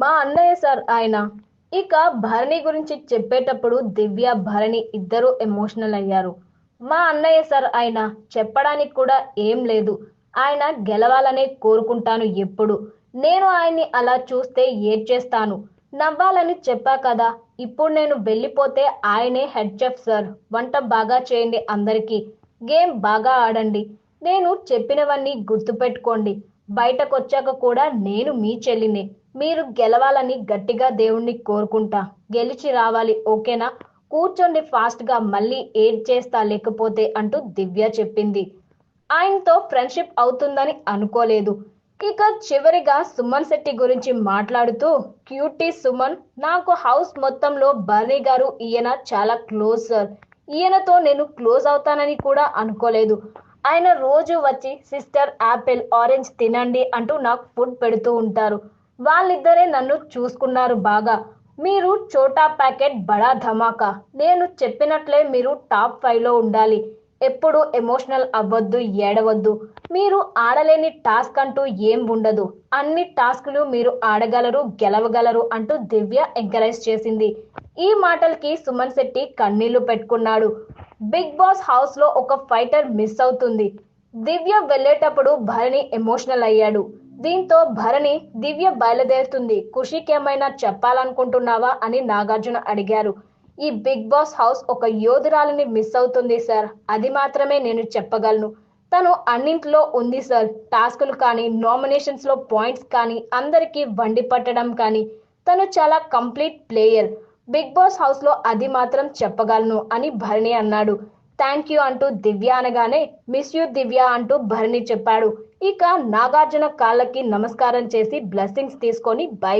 మా అన్నయ్య సార్ ఆయన. ఇక భరణి గురించి చెప్పేటప్పుడు దివ్య భరణి ఇద్దరు ఎమోషనల్ అయ్యారు. మా అన్నయ్య సార్ ఆయన చెప్పడానికి కూడా ఏం లేదు. ఆయన గెలవాలనే కోరుకుంటాను ఎప్పుడు. నేను ఆయన్ని అలా చూస్తే ఏడ్చేస్తాను. నవ్వాలని చెప్పా కదా. ఇప్పుడు నేను వెళ్ళిపోతే ఆయనే హెడ్ చెఫ్ సార్. వంట బాగా చేయండి అందరికీ. గేమ్ బాగా ఆడండి. నేను చెప్పినవన్నీ గుర్తుపెట్టుకోండి. బయటకొచ్చాక కూడా నేను మీ చెల్లిని. మీరు గెలవాలని గట్టిగా దేవుణ్ణి కోరుకుంటా. గెలిచి రావాలి ఓకేనా? కూర్చోండి ఫాస్ట్గా మళ్ళీ ఏడ్ చేస్తా లేకపోతే అంటూ దివ్య చెప్పింది. ఆయనతో ఫ్రెండ్షిప్ అవుతుందని అనుకోలేదు. ఇక చివరిగా సుమన్ శెట్టి గురించి మాట్లాడుతూ క్యూటీ సుమన్ నాకు హౌస్ మొత్తంలో బర్నీ గారు ఈయన చాలా క్లోజ్ సార్. ఈయనతో నేను క్లోజ్ అవుతానని కూడా అనుకోలేదు. ఆయన రోజు వచ్చి సిస్టర్ యాపిల్ ఆరెంజ్ తినండి అంటూ నాకు ఫుడ్ పెడుతూ ఉంటారు. వాళ్ళిద్దరే నన్ను చూసుకున్నారు బాగా. మీరు చోటా ప్యాకెట్ బడా ధమాకా. నేను చెప్పినట్లే మీరు టాప్ ఫైవ్లో ఉండాలి. ఎప్పుడు ఎమోషనల్ అవ్వద్దు ఏడవద్దు. మీరు ఆడలేని టాస్క్ అంటూ ఏం ఉండదు. అన్ని టాస్కులు మీరు ఆడగలరు గెలవగలరు అంటూ దివ్య ఎంకరేజ్ చేసింది. ఈ మాటలకి సుమన్ శెట్టి కన్నీళ్ళు పెట్టుకున్నాడు. బిగ్ బాస్ హౌస్లో ఒక ఫైటర్ మిస్ అవుతుంది. దివ్య వెళ్ళేటప్పుడు భరణి ఎమోషనల్ అయ్యాడు. దీంతో భరణి దివ్య బయలుదేరుతుంది. ఖుషికి ఏమైనా చెప్పాలనుకుంటున్నావా అని నాగార్జున అడిగారు. ఈ బిగ్ బాస్ హౌస్ ఒక యోధురాలిని మిస్ అవుతుంది సార్. అది మాత్రమే నేను చెప్పగలను. తను అన్నింటిలో ఉంది సార్. టాస్కులు కానీ నామినేషన్స్లో పాయింట్స్ కానీ అందరికీ వండి పట్టడం కానీ. తను చాలా కంప్లీట్ ప్లేయర్. బిగ్ బాస్ హౌస్లో అది మాత్రం చెప్పగలను అని భరణి అన్నాడు. థ్యాంక్ యూ అంటూ దివ్య అనగానే మిస్ యూ దివ్య అంటూ భరణి చెప్పాడు. ఇక నాగార్జున కాళ్ళకి నమస్కారం చేసి బ్లెస్సింగ్స్ తీసుకొని బై